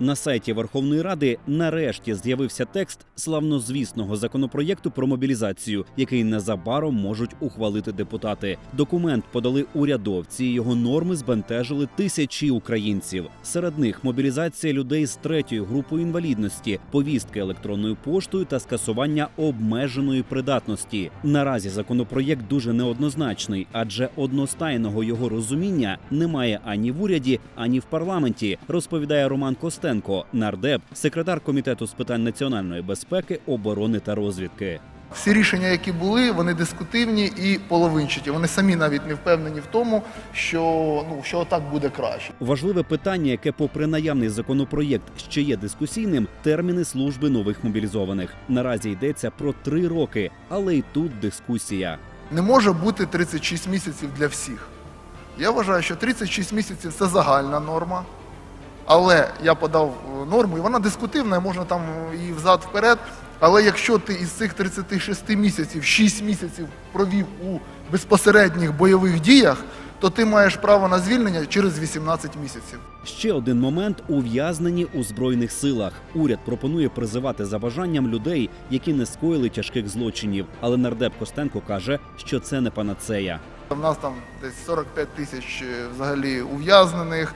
На сайті Верховної Ради нарешті з'явився текст славнозвісного законопроєкту про мобілізацію, який незабаром можуть ухвалити депутати. Документ подали урядовці. Його норми збентежили тисячі українців. Серед них мобілізація людей з третьою групою інвалідності, повістки електронною поштою та скасування обмеженої придатності. Наразі законопроєкт дуже неоднозначний, адже одностайного його розуміння немає ані в уряді, ані в парламенті, розповідає Роман Костенко, нардеп, секретар комітету з питань національної безпеки, оборони та розвідки. Всі рішення, які були, вони дискутивні і половинчаті. Вони самі навіть не впевнені в тому, що ну що так буде краще. Важливе питання, яке, попри наявний законопроєкт, ще є дискусійним, терміни служби нових мобілізованих. Наразі йдеться про три роки, але й тут дискусія. Не може бути 36 місяців для всіх. Я вважаю, що 36 місяців це загальна норма. Але я подав е, норму, і вона дискутивна, можна там і взад вперед. Але якщо ти із цих 36 місяців 6 місяців провів у безпосередніх бойових діях, то ти маєш право на звільнення через 18 місяців. Ще один момент ув'язнені у збройних силах. Уряд пропонує призивати за бажанням людей, які не скоїли тяжких злочинів. Але нардеп Костенко каже, що це не панацея. У нас там десь 45 тисяч е, взагалі ув'язнених,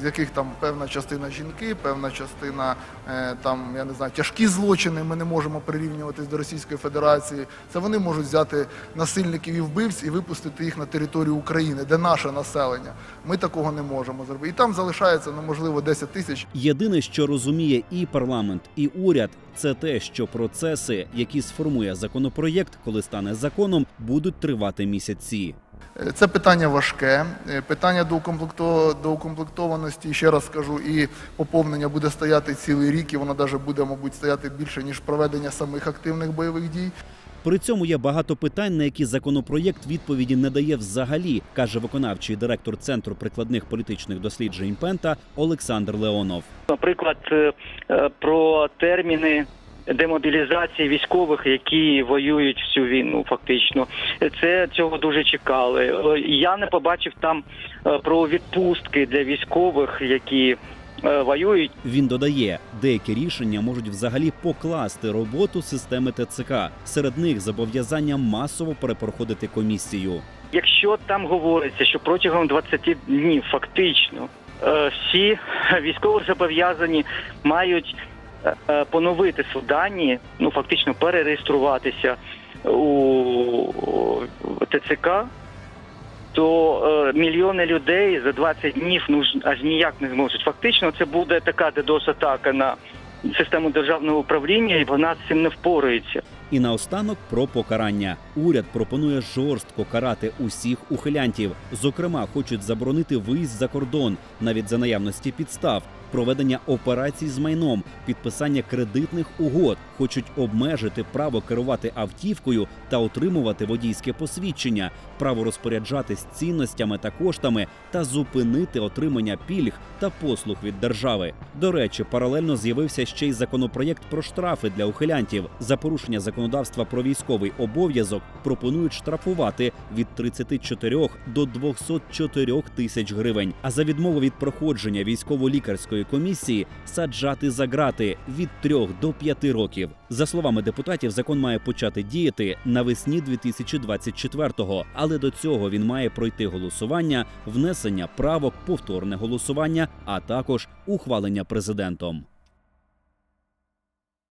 з яких там певна частина жінки, певна частина е, там, я не знаю, тяжкі злочини. Ми не можемо прирівнюватись до Російської Федерації. Це вони можуть взяти насильників і вбивць і випустити їх на територію України, де наше населення. Ми такого не можемо зробити. І там залишається ну, можливо 10 тисяч. Єдине, що розуміє і парламент, і уряд, це те, що процеси, які сформує законопроєкт, коли стане законом, будуть тривати місяці. Це питання важке. Е, Питання доукомплекто- доукомплектованості, ще раз скажу, і поповнення буде стояти цілий рік, і воно навіть буде, мабуть, стояти більше, ніж проведення самих активних бойових дій. При цьому є багато питань, на які законопроєкт відповіді не дає взагалі, каже виконавчий директор Центру прикладних політичних досліджень Пента Олександр Леонов. Наприклад, е, е, про терміни демобілізації військових, які воюють всю війну, фактично, це цього дуже чекали. Е, Я не побачив там е, про відпустки для військових, які е, воюють. Він додає, деякі рішення можуть взагалі покласти роботу системи ТЦК. Серед них зобов'язання масово перепроходити комісію. Якщо там говориться, що протягом 20 днів фактично всі військово зобов'язані мають поновити свої дані, ну фактично перереєструватися у ТЦК, то е, мільйони людей за 20 днів ну аж ніяк не зможуть. Фактично, це буде така DDoS-атака на систему державного управління, і вона з цим не впорається. І наостанок про покарання. Уряд пропонує жорстко карати усіх ухилянтів. Зокрема, хочуть заборонити виїзд за кордон, навіть за наявності підстав, проведення операцій з майном, підписання кредитних угод. Хочуть обмежити право керувати автівкою та отримувати водійське посвідчення, право розпоряджатись цінностями та коштами та зупинити отримання пільг та послуг від держави. До речі, паралельно з'явився ще й законопроєкт про штрафи для ухилянтів за порушення законодавства про військовий обов'язок. Пропонують штрафувати від 34 до 204 тисяч гривень. А за відмову від проходження військово-лікарської комісії саджати за грати від 3 до 5 років. За словами депутатів, закон має почати діяти навесні 2024-го, але до цього він має пройти голосування, внесення правок, повторне голосування, а також ухвалення президентом.